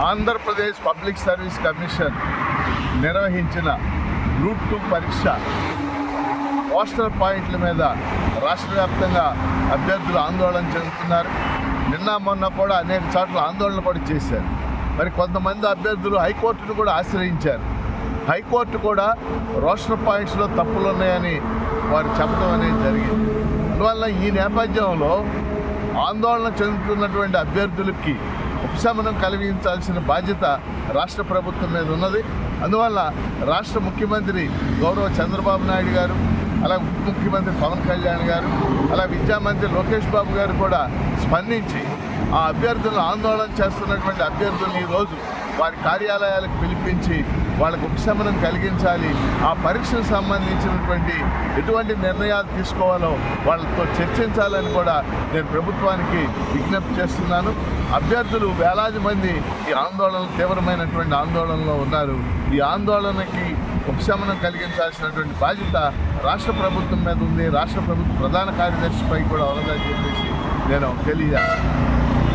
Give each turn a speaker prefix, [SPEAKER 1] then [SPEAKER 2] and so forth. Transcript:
[SPEAKER 1] Andhra Pradesh public service commission నిర్వహించిన group two పరీక్ష postal పాయింట్ల మీద రాష్ట్ర వ్యాప్తంగా అభ్యర్థులు ఆందోళన చెందుతున్నారు. నిన్న మొన్న కూడా అనేక చోట్ల ఆందోళన కూడా చేశారు. మరి కొంతమంది అభ్యర్థులు హైకోర్టును కూడా ఆశ్రయించారు. హైకోర్టు కూడా రోస్టర్ పాయింట్స్లో తప్పులు ఉన్నాయని వారు చెప్పడం అనేది జరిగింది. అందువల్ల ఈ నేపథ్యంలో ఆందోళన చెందుతున్నటువంటి అభ్యర్థులకి ఉపశమనం కలిగించాల్సిన బాధ్యత రాష్ట్ర ప్రభుత్వం మీద ఉన్నది. అందువల్ల రాష్ట్ర ముఖ్యమంత్రి గౌరవ చంద్రబాబు నాయుడు గారు అలాగే ఉప ముఖ్యమంత్రి పవన్ కళ్యాణ్ గారు అలా విద్యామంత్రి లోకేష్ బాబు గారు కూడా స్పందించి ఆ అభ్యర్థులను ఆందోళన చేస్తున్నటువంటి అభ్యర్థులను ఈరోజు వారి కార్యాలయాలకు పిలిపించి వాళ్ళకు ఉపశమనం కలిగించాలి. ఆ పరీక్షకు సంబంధించినటువంటి ఎటువంటి నిర్ణయాలు తీసుకోవాలో వాళ్ళతో చర్చించాలని కూడా నేను ప్రభుత్వానికి విజ్ఞప్తి చేస్తున్నాను. అభ్యర్థులు వేలాది మంది ఈ ఆందోళన తీవ్రమైనటువంటి ఆందోళనలో ఉన్నారు. ఈ ఆందోళనకి ఉపశమనం కలిగించాల్సినటువంటి బాధ్యత రాష్ట్ర ప్రభుత్వం మీద ఉంది. రాష్ట్ర ప్రభుత్వ ప్రధాన కార్యదర్శిపై కూడా ఉన్నదని చెప్పేసి నేను తెలియజేస్తాను.